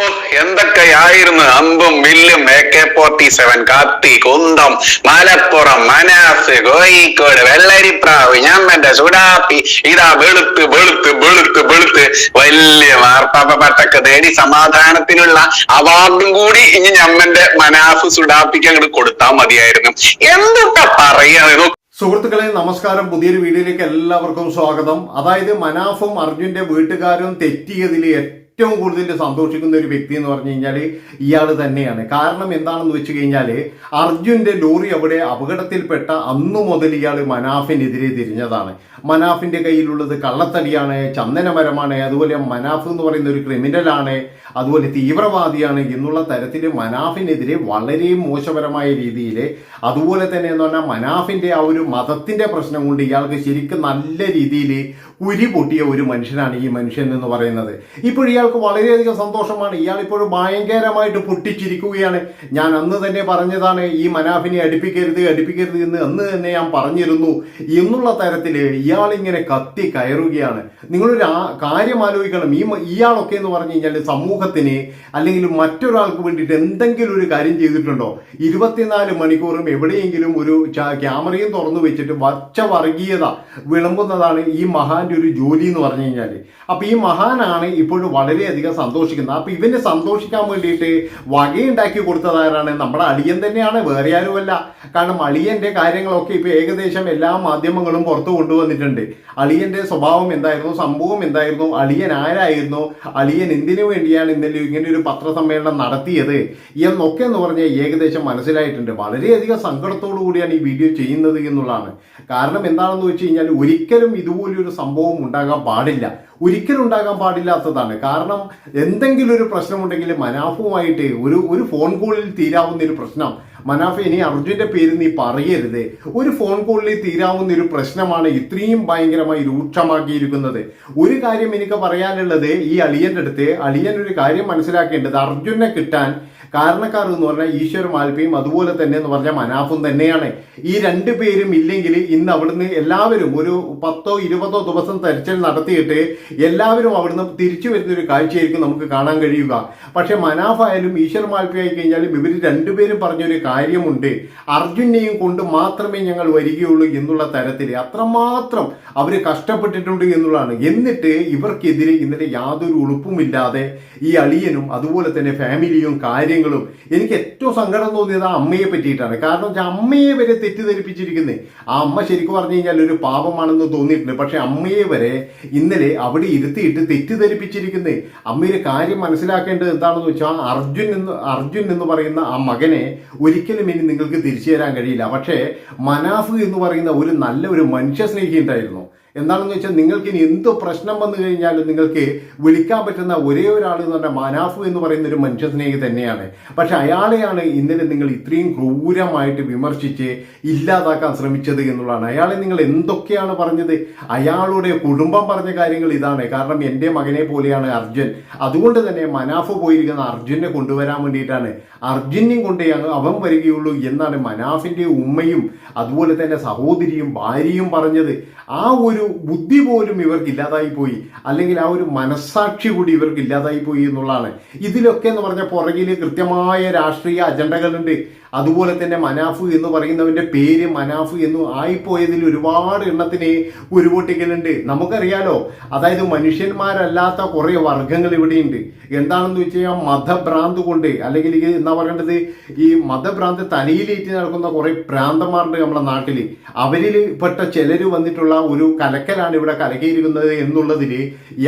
ഓ എന്തൊക്കെയായിരുന്നു അമ്പും വില്ലും എ കെ ഫോർട്ടി സെവൻ കത്തി കുന്തം മലപ്പുറം മനാസ് കോഴിക്കോട് വെള്ളരിപ്രാവ് ഞമ്മന്റെ സുഡാപ്പി. ഇതാ വെളുത്ത് വെളുത്ത് വെളുത്ത് വെളുത്ത്. വലിയ മാർപ്പാപ്പ പട്ടക്ക് സമാധാനത്തിനുള്ള അവാർഡും കൂടി ഇനി ഞമ്മന്റെ മനാഫ് സുഡാപ്പിക്ക് അങ്ങോട്ട് കൊടുത്താൽ മതിയായിരുന്നു. എന്തൊക്കെ പറയാ സുഹൃത്തുക്കളെ നമസ്കാരം. പുതിയൊരു വീഡിയോയിലേക്ക് എല്ലാവർക്കും സ്വാഗതം. അതായത് മനാഫും അർജുന്റെ വീട്ടുകാരും തെറ്റിയതിൽ ഏറ്റവും കൂടുതൽ സന്തോഷിക്കുന്ന ഒരു വ്യക്തി എന്ന് പറഞ്ഞു കഴിഞ്ഞാൽ ഇയാൾ തന്നെയാണ്. കാരണം എന്താണെന്ന് വെച്ച് കഴിഞ്ഞാൽ അർജുന്റെ ലോറി അവിടെ അപകടത്തിൽപ്പെട്ട അന്നു മുതൽ ഇയാൾ മനാഫിനെതിരെ തിരിഞ്ഞതാണ്. മനാഫിന്റെ കയ്യിലുള്ളത് കള്ളത്തടിയാണ് ചന്ദനമരമാണ് അതുപോലെ മനാഫ് എന്ന് പറയുന്ന ഒരു ക്രിമിനലാണ് അതുപോലെ തീവ്രവാദിയാണ് എന്നുള്ള തരത്തിൽ മനാഫിനെതിരെ വളരെ മോശപരമായ രീതിയിൽ അതുപോലെ തന്നെ എന്ന് പറഞ്ഞാൽ മനാഫിന്റെ ആ ഒരു മതത്തിന്റെ പ്രശ്നം കൊണ്ട് ഇയാൾക്ക് ശരിക്കും നല്ല രീതിയിൽ ഉരി പൊട്ടിയ ഒരു മനുഷ്യനാണ് ഈ മനുഷ്യൻ എന്ന് പറയുന്നത്. ഇപ്പോൾ ഇയാൾക്ക് വളരെയധികം സന്തോഷമാണ്. ഇയാൾ ഇപ്പോഴും ഭയങ്കരമായിട്ട് പൊട്ടിച്ചിരിക്കുകയാണ്. ഞാൻ അന്ന് തന്നെ പറഞ്ഞതാണ് ഈ മനാഫിനെ അടുപ്പിക്കരുത് അടുപ്പിക്കരുത് എന്ന് അന്ന് തന്നെ ഞാൻ പറഞ്ഞിരുന്നു എന്നുള്ള തരത്തിൽ ഇയാളിങ്ങനെ കത്തി കയറുകയാണ്. നിങ്ങളൊരു കാര്യം ആലോചിക്കണം. ഈ ഇയാളൊക്കെ എന്ന് പറഞ്ഞു കഴിഞ്ഞാൽ സമൂഹത്തിന് അല്ലെങ്കിൽ മറ്റൊരാൾക്ക് വേണ്ടിയിട്ട് എന്തെങ്കിലും ഒരു കാര്യം ചെയ്തിട്ടുണ്ടോ? ഇരുപത്തിനാല് മണിക്കൂറും എവിടെയെങ്കിലും ഒരു ക്യാമറയും തുറന്നു വെച്ചിട്ട് വച്ച വർഗീയത വിളമ്പുന്നതാണ് ഈ മഹാന്റെ ഒരു ജോലി എന്ന് പറഞ്ഞു കഴിഞ്ഞാൽ അപ്പൊ ഈ മഹാനാണ് ഇപ്പോഴും വളരെയധികം സന്തോഷിക്കുന്നത്. അപ്പൊ ഇവന് സന്തോഷിക്കാൻ വേണ്ടിയിട്ട് വകയുണ്ടാക്കി കൊടുത്തതാരാണ് നമ്മുടെ അളിയൻ തന്നെയാണ് വേറെ ആരുമല്ല. കാരണം അളിയന്റെ കാര്യങ്ങളൊക്കെ ഇപ്പൊ ഏകദേശം എല്ലാ മാധ്യമങ്ങളും പുറത്തു കൊണ്ടുവന്നിട്ടുണ്ട്. അളിയന്റെ സ്വഭാവം എന്തായിരുന്നു? സംഭവം എന്തായിരുന്നു? അളിയൻ ആരായിരുന്നു? അളിയൻ എന്തിനു വേണ്ടിയാണ് ഇന്നലെ ഇങ്ങനെ ഒരു പത്രസമ്മേളനം നടത്തിയത് എന്നൊക്കെ എന്ന് പറഞ്ഞാൽ ഏകദേശം മനസ്സിലായിട്ടുണ്ട്. വളരെയധികം സങ്കടത്തോടു കൂടിയാണ് ഈ വീഡിയോ ചെയ്യുന്നത് എന്നുള്ളതാണ്. കാരണം എന്താണെന്ന് വെച്ച് കഴിഞ്ഞാൽ ഒരിക്കലും ഇതുപോലൊരു സംഭവം ഉണ്ടാകാൻ പാടില്ല. ഒരിക്കലും ഉണ്ടാകാൻ പാടില്ലാത്തതാണ്. കാരണം എന്തെങ്കിലും ഒരു പ്രശ്നമുണ്ടെങ്കിൽ മനാഫുമായിട്ട് ഒരു ഒരു ഫോൺ കോളിൽ തീരാവുന്ന ഒരു പ്രശ്നം. മനാഫ ഇനി അർജുന്റെ പേര് നീ പറയരുത്. ഒരു ഫോൺ കോളിൽ തീരാവുന്ന ഒരു പ്രശ്നമാണ് ഇത്രയും ഭയങ്കരമായി രൂക്ഷമാക്കിയിരിക്കുന്നത്. ഒരു കാര്യം എനിക്ക് പറയാനുള്ളത് ഈ അളിയന്റെ അടുത്ത് അളിയൻ ഒരു കാര്യം മനസ്സിലാക്കേണ്ടത് അർജുനെ കിട്ടാൻ കാരണക്കാർ എന്ന് പറഞ്ഞാൽ ഈശ്വർ മാൽപ്പയും അതുപോലെ തന്നെ എന്ന് പറഞ്ഞാൽ മനാഫും തന്നെയാണ്. ഈ രണ്ട് പേരും ഇല്ലെങ്കിൽ ഇന്ന് അവിടുന്ന് എല്ലാവരും ഒരു പത്തോ ഇരുപതോ ദിവസം തെരച്ചിൽ നടത്തിയിട്ട് എല്ലാവരും അവിടുന്ന് തിരിച്ചു വരുന്ന ഒരു കാഴ്ചയായിരിക്കും നമുക്ക് കാണാൻ കഴിയുക. പക്ഷെ മനാഫായാലും ഈശ്വർ മാൽപ്പി ആയി കഴിഞ്ഞാലും ഇവർ രണ്ടുപേരും പറഞ്ഞൊരു കാര്യമുണ്ട്. അർജുനെയും കൊണ്ട് മാത്രമേ ഞങ്ങൾ വരികയുള്ളൂ എന്നുള്ള തരത്തിൽ. അത്രമാത്രം അവർ കഷ്ടപ്പെട്ടിട്ടുണ്ട് എന്നുള്ളതാണ്. എന്നിട്ട് ഇവർക്കെതിരെ ഇന്നലെ യാതൊരു ഉളുപ്പുമില്ലാതെ ഈ അളിയനും അതുപോലെ തന്നെ ഫാമിലിയും കാര്യങ്ങളും എനിക്ക് ഏറ്റവും സങ്കടം തോന്നിയത് ആ അമ്മയെ പറ്റിയിട്ടാണ്. കാരണം വെച്ചാൽ അമ്മയെ വരെ തെറ്റിദ്ധരിപ്പിച്ചിരിക്കുന്നത് ആ അമ്മ ശരിക്കും പറഞ്ഞു കഴിഞ്ഞാൽ ഒരു പാപമാണെന്ന് തോന്നിയിട്ടുണ്ട്. പക്ഷെ അമ്മയെ വരെ ഇന്നലെ അവിടെ ഇരുത്തിയിട്ട് തെറ്റിദ്ധരിപ്പിച്ചിരിക്കുന്നത് അമ്മയുടെ കാര്യം മനസ്സിലാക്കേണ്ടത് എന്താണെന്ന് വെച്ചാൽ അർജുൻ എന്ന് അർജുൻ എന്ന് പറയുന്ന ആ മകനെ ഒരിക്കലും ഇനി നിങ്ങൾക്ക് തിരിച്ചു തരാൻ കഴിയില്ല. പക്ഷേ മനാഫ് എന്ന് പറയുന്ന ഒരു നല്ല ഒരു മനുഷ്യ സ്നേഹി ഉണ്ടായിരുന്നു എന്താണെന്ന് വെച്ചാൽ നിങ്ങൾക്ക് ഇനി എന്ത് പ്രശ്നം വന്നു കഴിഞ്ഞാലും നിങ്ങൾക്ക് വിളിക്കാൻ പറ്റുന്ന ഒരേ ഒരാൾ എന്ന് പറഞ്ഞാൽ മനാഫു എന്ന് പറയുന്ന ഒരു മനുഷ്യ സ്നേഹി തന്നെയാണ്. പക്ഷെ അയാളെയാണ് ഇന്നലെ നിങ്ങൾ ഇത്രയും ക്രൂരമായിട്ട് വിമർശിച്ച് ഇല്ലാതാക്കാൻ ശ്രമിച്ചത് എന്നുള്ളതാണ്. അയാളെ നിങ്ങൾ എന്തൊക്കെയാണ് പറഞ്ഞത്? അയാളുടെ കുടുംബം പറഞ്ഞ കാര്യങ്ങൾ ഇതാണ്. കാരണം എന്റെ മകനെ പോലെയാണ് അർജുൻ. അതുകൊണ്ട് തന്നെ മനാഫ് പോയിരിക്കുന്ന അർജുനെ കൊണ്ടുവരാൻ വേണ്ടിയിട്ടാണ്. അർജുനെയും കൊണ്ടേ അവൻ വരികയുള്ളൂ എന്നാണ് മനാഫിന്റെ ഉമ്മയും അതുപോലെ തന്നെ സഹോദരിയും ഭാര്യയും പറഞ്ഞത്. ആ ഒരു ബുദ്ധി പോലും ഇവർക്ക് ഇല്ലാതായി പോയി. അല്ലെങ്കിൽ ആ ഒരു മനസ്സാക്ഷി കൂടി ഇവർക്ക് ഇല്ലാതായി പോയി എന്നുള്ളതാണ്. ഇതിലൊക്കെ എന്ന് പറഞ്ഞ പുറകിൽ കൃത്യമായ രാഷ്ട്രീയ അജണ്ടകളുണ്ട്. അതുപോലെ തന്നെ മനാഫു എന്ന് പറയുന്നവന്റെ പേര് മനാഫു എന്ന് ആയിപ്പോയതിൽ ഒരുപാട് എണ്ണത്തിന് ഉരുപൊട്ടിക്കലുണ്ട്. നമുക്കറിയാലോ അതായത് മനുഷ്യന്മാരല്ലാത്ത കുറെ വർഗങ്ങൾ ഇവിടെയുണ്ട്. എന്താണെന്ന് വെച്ച് കഴിഞ്ഞാൽ മതഭ്രാന്ത് കൊണ്ട് അല്ലെങ്കിൽ എന്താ പറയേണ്ടത് ഈ മതഭ്രാന്ത് തലയിലേറ്റ് നടക്കുന്ന കുറെ ഭ്രാന്തന്മാരുണ്ട് നമ്മുടെ നാട്ടിൽ അവരിൽ പെട്ട ചിലര് വന്നിട്ടുള്ള ഒരു കലക്കലാണ് ഇവിടെ കലക്കിയിരിക്കുന്നത് എന്നുള്ളതിൽ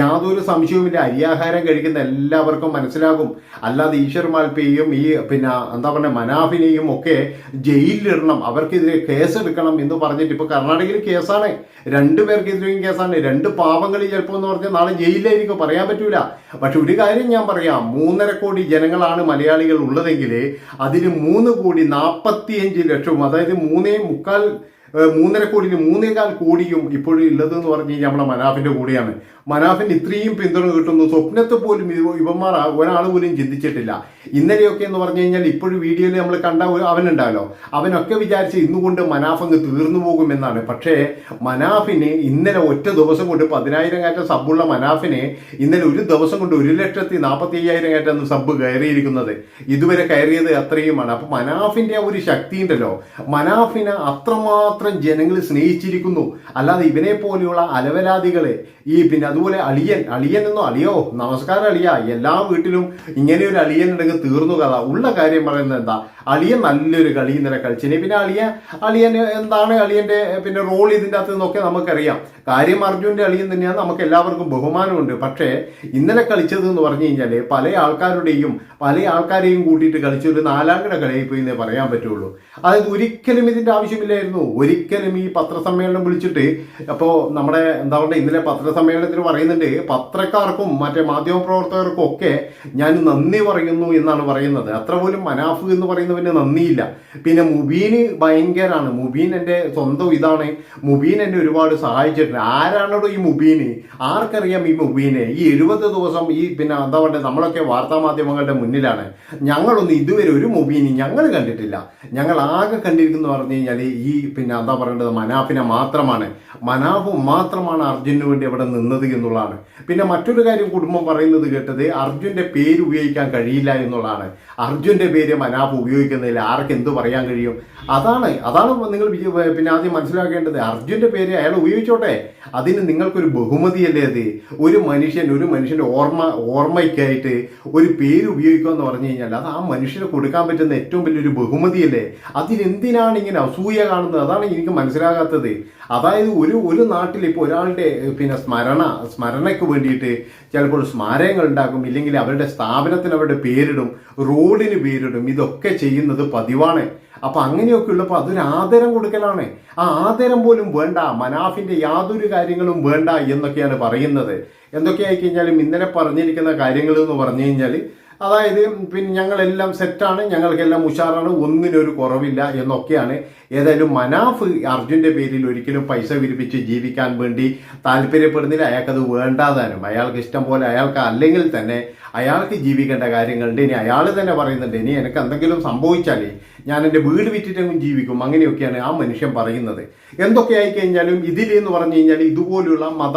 യാതൊരു സംശയവുമില്ല. അരിയാഹാരം കഴിക്കുന്ന എല്ലാവർക്കും മനസ്സിലാകും. അല്ലാതെ ഈശ്വർ മാൽപ്പയെയും ഈ പിന്നെ എന്താ പറയുക മനാഫിനെയും ഒക്കെ ജയിലിലിടണം അവർക്കെതിരെ കേസെടുക്കണം എന്ന് പറഞ്ഞിട്ട് ഇപ്പൊ കർണാടകയിൽ കേസാണ്. രണ്ടു പേർക്കെതിരെയും കേസാണ്. രണ്ട് പാപങ്ങൾ ചിലപ്പോൾ എന്ന് പറഞ്ഞാൽ നാളെ ജയിലിലായിരിക്കും. പറയാൻ പറ്റൂല. പക്ഷെ ഒരു കാര്യം ഞാൻ പറയാം. മൂന്നര കോടി ജനങ്ങളാണ് മലയാളികൾ ഉള്ളതെങ്കിൽ അതിന് മൂന്ന് കോടി നാൽപ്പത്തിയഞ്ച് ലക്ഷവും അതായത് മൂന്നേ മുക്കാൽ മൂന്നര കോടിയിൽ മൂന്നേകാൽ കോടിയും ഇപ്പോഴും ഇല്ലതെന്ന് പറഞ്ഞു കഴിഞ്ഞാൽ നമ്മളെ മനാഫിന്റെ കൂടെയാണ്. മനാഫിന് ഇത്രയും പിന്തുണ കിട്ടുന്നു. സ്വപ്നത്തെ പോലും ഇവന്മാർ ഒരാൾ പോലും ചിന്തിച്ചിട്ടില്ല. ഇന്നലെയൊക്കെ എന്ന് പറഞ്ഞു കഴിഞ്ഞാൽ ഇപ്പോഴും വീഡിയോയിൽ നമ്മൾ കണ്ട അവനുണ്ടാവല്ലോ അവനൊക്കെ വിചാരിച്ച് ഇന്നുകൊണ്ട് മനാഫ് അങ്ങ് തീർന്നു പോകുമെന്നാണ് പക്ഷേ മനാഫിന് ഇന്നലെ ഒറ്റ ദിവസം കൊണ്ട് പതിനായിരം കയറ്റം സബ്ബുള്ള മനാഫിന് ഇന്നലെ ഒരു ദിവസം കൊണ്ട് ഒരു ലക്ഷത്തി നാൽപ്പത്തി അയ്യായിരം കയറ്റം സബ്ബ് കയറിയിരിക്കുന്നത്. ഇതുവരെ കയറിയത് അത്രയുമാണ്. അപ്പൊ മനാഫിന്റെ ആ ഒരു ശക്തി ഉണ്ടല്ലോ. മനാഫിനെ അത്രമാത്രം ജനങ്ങൾ സ്നേഹിച്ചിരിക്കുന്നു. അല്ലാതെ ഇവനെ പോലെയുള്ള അലവലാദികളെ ഈ പിന്നെ അതുപോലെ അളിയൻ അളിയൻ എന്നോ അളിയോ നമസ്കാരം അളിയ എല്ലാ വീട്ടിലും ഇങ്ങനെ ഒരു അളിയൻ ഉണ്ടെങ്കിൽ തീർന്നു കഥ. ഉള്ള കാര്യം പറയുന്നത് എന്താ? അളിയൻ നല്ലൊരു കളി ഇന്നലെ കളിച്ചിനെ. പിന്നെ അളിയ അളിയൻ എന്താണ് അളിയന്റെ പിന്നെ റോൾ ഇതിന്റെ അകത്ത് നിന്നൊക്കെ നമുക്കറിയാം. കാര്യം അർജുന്റെ അളിയൻ തന്നെയാണ് നമുക്ക് എല്ലാവർക്കും ബഹുമാനമുണ്ട്. പക്ഷേ ഇന്നലെ കളിച്ചത് എന്ന് പറഞ്ഞു കഴിഞ്ഞാൽ പല ആൾക്കാരുടെയും പല ആൾക്കാരെയും കൂട്ടിയിട്ട് കളിച്ച ഒരു നാലാം കിട കളിയായിപ്പോയി എന്നേ പറയാൻ പറ്റുള്ളൂ. അതായത് ഒരിക്കലും ഇതിന്റെ ആവശ്യമില്ലായിരുന്നു. ഒരിക്കലും ഈ പത്രസമ്മേളനം വിളിച്ചിട്ട് അപ്പോൾ നമ്മുടെ എന്താ പറയുക ഇന്നലെ പത്രസമ്മേളനത്തിൽ പറയുന്നുണ്ട് പത്രക്കാർക്കും മറ്റേ മാധ്യമപ്രവർത്തകർക്കും ഒക്കെ ഞാൻ നന്ദി പറയുന്നു എന്നാണ് പറയുന്നത്. അത്ര പോലും മനാഫ് എന്ന് പറയുന്നവന് നന്ദിയില്ല. പിന്നെ മുബീന് ഭയങ്കരാണ്. മുബീൻ എന്റെ സ്വന്തം ഇതാണ്. മുബീൻ എന്നെ ഒരുപാട് സഹായിച്ചിട്ടുണ്ട്. ആരാണോ ഈ മുബീന്? ആർക്കറിയാം ഈ മുബീനെ? ഈ എഴുപത് ദിവസം ഈ പിന്നെ എന്താ പറയുക നമ്മളൊക്കെ വാർത്താ മാധ്യമങ്ങളുടെ മുന്നിലാണ്. ഞങ്ങളൊന്നും ഇതുവരെ ഒരു മുബീനി ഞങ്ങൾ കണ്ടിട്ടില്ല. ഞങ്ങൾ ആകെ കണ്ടിരിക്കുന്നു പറഞ്ഞു കഴിഞ്ഞാൽ ഈ പിന്നെ എന്താ പറയേണ്ടത് മനാഫിനെ മാത്രമാണ്. മനാഫ് മാത്രമാണ് അർജുനു വേണ്ടി അവിടെ നിന്നത് എന്നുള്ളതാണ്. പിന്നെ മറ്റൊരു കാര്യം കുടുംബം പറയുന്നത് കേട്ടത് അർജുന്റെ പേര് ഉപയോഗിക്കാൻ കഴിയില്ല എന്നുള്ളതാണ്. അർജുന്റെ പേര് മനാഫ് ഉപയോഗിക്കുന്നതിൽ ആർക്ക് എന്ത് പറയാൻ കഴിയും? അതാണ് അതാണ് നിങ്ങൾ പിന്നെ ആദ്യം മനസ്സിലാക്കേണ്ടത്. അർജുന്റെ പേര് അയാൾ ഉപയോഗിച്ചോട്ടെ. അതിന് നിങ്ങൾക്കൊരു ബഹുമതിയല്ലേ അത്? ഒരു മനുഷ്യൻ ഒരു മനുഷ്യന്റെ ഓർമ്മ ഓർമ്മയ്ക്കായിട്ട് ഒരു പേര് ഉപയോഗിക്കുക എന്ന് പറഞ്ഞു കഴിഞ്ഞാൽ അത് ആ മനുഷ്യന് കൊടുക്കാൻ പറ്റുന്ന ഏറ്റവും വലിയൊരു ബഹുമതിയല്ലേ? അതിനെന്തിനാണ് ഇങ്ങനെ അസൂയ കാണുന്നത്? അതാണ് എനിക്ക് മനസ്സിലാകാത്തത്. അതായത് ഒരു ഒരു നാട്ടിൽ ഇപ്പോൾ ഒരാളുടെ പിന്നെ സ്മരണ സ്മരണയ്ക്ക് വേണ്ടിയിട്ട് ചിലപ്പോൾ സ്മാരകങ്ങൾ ഉണ്ടാക്കും ഇല്ലെങ്കിൽ അവരുടെ സ്ഥാപനത്തിന് അവരുടെ പേരിടും റോഡിന് പേരിടും ഇതൊക്കെ ചെയ്യുന്നത് പതിവാണ്. അപ്പൊ അങ്ങനെയൊക്കെ ഉള്ളപ്പോൾ അതൊരു ആദരം കൊടുക്കലാണ്. ആ ആദരം പോലും വേണ്ട മനാഫിന്റെ യാതൊരു കാര്യങ്ങളും വേണ്ട എന്നൊക്കെയാണ് പറയുന്നത്. എന്തൊക്കെയായി കഴിഞ്ഞാലും ഇന്നലെ പറഞ്ഞിരിക്കുന്ന കാര്യങ്ങൾ എന്ന് പറഞ്ഞു കഴിഞ്ഞാൽ അതായത് പിന്നെ ഞങ്ങളെല്ലാം സെറ്റാണ് ഞങ്ങൾക്കെല്ലാം ഉഷാറാണ് ഒന്നിനൊരു കുറവില്ല എന്നൊക്കെയാണ്. ഏതായാലും മനാഫ് അർജുന്റെ പേരിൽ ഒരിക്കലും പൈസ വിരിപ്പിച്ച് ജീവിക്കാൻ വേണ്ടി താല്പര്യപ്പെടുന്നില്ല. അയാൾക്കത് വേണ്ടാതാനും അയാൾക്ക് ഇഷ്ടം പോലെ അയാൾക്ക് അല്ലെങ്കിൽ തന്നെ അയാൾക്ക് ജീവിക്കേണ്ട കാര്യങ്ങളുണ്ട്. ഇനി അയാൾ തന്നെ പറയുന്നുണ്ട് ഇനി എനിക്ക് എന്തെങ്കിലും സംഭവിച്ചാലേ ഞാൻ എന്റെ വീട് വിറ്റിട്ടെങ്കിലും ജീവിക്കും. അങ്ങനെയൊക്കെയാണ് ആ മനുഷ്യൻ പറയുന്നത്. എന്തൊക്കെ ആയിക്കഴിഞ്ഞാലും ഇതിലെന്ന് പറഞ്ഞു കഴിഞ്ഞാൽ ഇതുപോലുള്ള മത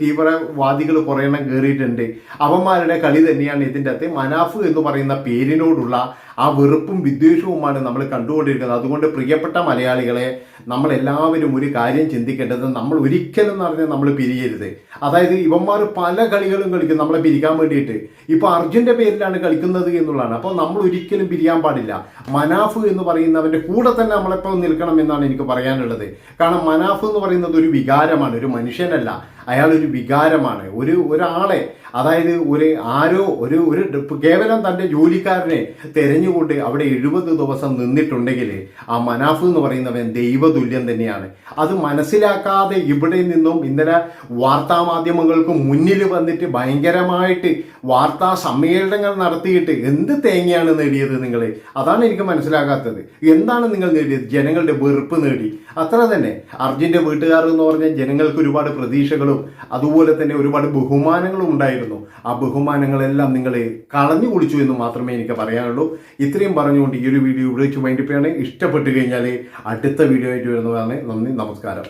തീവ്രവാദികൾ കുറേ എണ്ണം കയറിയിട്ടുണ്ട് അവന്മാരുടെ കളി തന്നെയാണ് ഇതിന്റെ അകത്ത് മനാഫ് എന്ന് പറയുന്ന പേരിനോടുള്ള ആ വെറുപ്പും വിദ്വേഷവുമാണ് നമ്മൾ കണ്ടുകൊണ്ടിരിക്കുന്നത്. അതുകൊണ്ട് പ്രിയപ്പെട്ട മലയാളികളെ നമ്മൾ എല്ലാവരും ഒരു കാര്യം ചിന്തിക്കേണ്ടത് നമ്മൾ ഒരിക്കലും എന്ന് പറഞ്ഞാൽ നമ്മൾ പിരിയരുത്. അതായത് ഇവന്മാർ പല കളികളും കളിക്കും നമ്മളെ പിരിക്കാൻ വേണ്ടിയിട്ട്. ഇപ്പൊ അർജുന്റെ പേരിലാണ് കളിക്കുന്നത് എന്നുള്ളതാണ്. അപ്പോൾ നമ്മൾ ഒരിക്കലും പിരിയാൻ പാടില്ല. മനാഫ് എന്ന് പറയുന്നവന്റെ കൂടെ തന്നെ നമ്മളെപ്പോൾ നിൽക്കണം എന്നാണ് എനിക്ക് പറയാനുള്ളത്. കാരണം മനാഫ് എന്ന് പറയുന്നത് ഒരു വികാരമാണ് ഒരു മനുഷ്യനല്ല. അയാൾ ഒരു വികാരമാണ്. ഒരു ഒരാളെ അതായത് ഒരു ആരോ ഒരു ഒരു കേവലം തന്റെ ജോലിക്കാരനെ തെരഞ്ഞുകൊണ്ട് അവിടെ എഴുപത് ദിവസം നിന്നിട്ടുണ്ടെങ്കിൽ ആ മനാഫ് എന്ന് പറയുന്നവൻ ദൈവതുല്യം തന്നെയാണ്. അത് മനസ്സിലാക്കാതെ ഇവിടെ നിന്നും ഇന്നലെ വാർത്താ മാധ്യമങ്ങൾക്ക് മുന്നിൽ വന്നിട്ട് ഭയങ്കരമായിട്ട് വാർത്താ സമ്മേളനങ്ങൾ നടത്തിയിട്ട് എന്ത് തേങ്ങയാണ് നേടിയത് നിങ്ങൾ? അതാണ് എനിക്ക് മനസ്സിലാകാത്തത്. എന്താണ് നിങ്ങൾ നേടിയത്? ജനങ്ങളുടെ വെറുപ്പ് നേടി. അത്ര തന്നെ. അർജുന്റെ വീട്ടുകാർ എന്ന് പറഞ്ഞാൽ ജനങ്ങൾക്ക് ഒരുപാട് പ്രതീക്ഷകളും അതുപോലെ തന്നെ ഒരുപാട് ബഹുമാനങ്ങളും ഉണ്ടായിരുന്നു. ആ ബഹുമാനങ്ങളെല്ലാം നിങ്ങളെ കളഞ്ഞു കുടിച്ചു എന്ന് മാത്രമേ എനിക്ക് പറയാനുള്ളൂ. ഇത്രയും പറഞ്ഞുകൊണ്ട് ഈ ഒരു വീഡിയോ ഇവിടെ വെച്ച് പോയാണ് ഇഷ്ടപ്പെട്ടു കഴിഞ്ഞാൽ അടുത്ത വീഡിയോ ആയിട്ട് വരുന്നതാണ്. നന്ദി നമസ്കാരം.